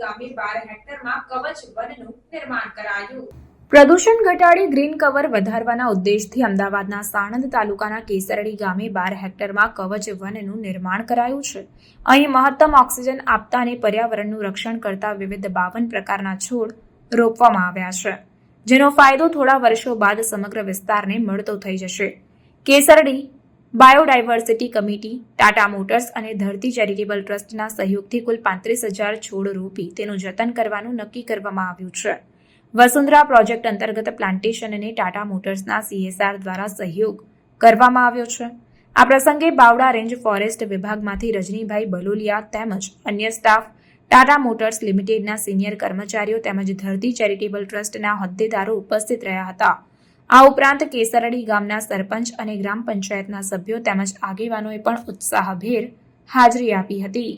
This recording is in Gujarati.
ગામે બાર હેક્ટરમાં કવચ વનનું નિર્માણ કરાયું. પ્રદૂષણ ઘટાડી ગ્રીન કવર વધારવાના ઉદ્દેશથી અમદાવાદના સાણંદ તાલુકાના કેસરડી ગામે બાર હેક્ટરમાં કવચ વનનું નિર્માણ કરાયું છે. અહીં મહત્તમ ઓક્સિજન આપતા અને પર્યાવરણનું રક્ષણ કરતા વિવિધ બાવન પ્રકારના છોડ રોપવામાં આવ્યા છે, જેનો ફાયદો થોડા વર્ષો બાદ સમગ્ર વિસ્તારને મળતો થઈ જશે. Kesardi biodiversity committee, Tata Motors અને ધરતી ચેરિટેબલ ટ્રસ્ટના સહયોગથી કુલ પાંત્રીસ હજાર છોડ રોપી તેનું જતન કરવાનું નક્કી કરવામાં આવ્યું છે. વસુંધરા પ્રોજેક્ટ અંતર્ગત પ્લાન્ટેશન અને ટાટા મોટર્સના સીએસઆર દ્વારા સહયોગ કરવામાં આવ્યો છે. આ પ્રસંગે બાવડા રેન્જ ફોરેસ્ટ વિભાગમાંથી રજનીભાઈ બલોલિયા તેમજ અન્ય સ્ટાફ, ટાટા મોટર્સ લિમિટેડના સિનિયર કર્મચારીઓ તેમજ ધરતી ચેરિટેબલ ટ્રસ્ટના હોદ્દેદારો ઉપસ્થિત રહ્યા હતા. આ ઉપરાંત કેસરડી ગામના સરપંચ અને ગ્રામ પંચાયતના સભ્યો તેમજ આગેવાનોએ પણ ઉત્સાહભેર હાજરી આપી હતી.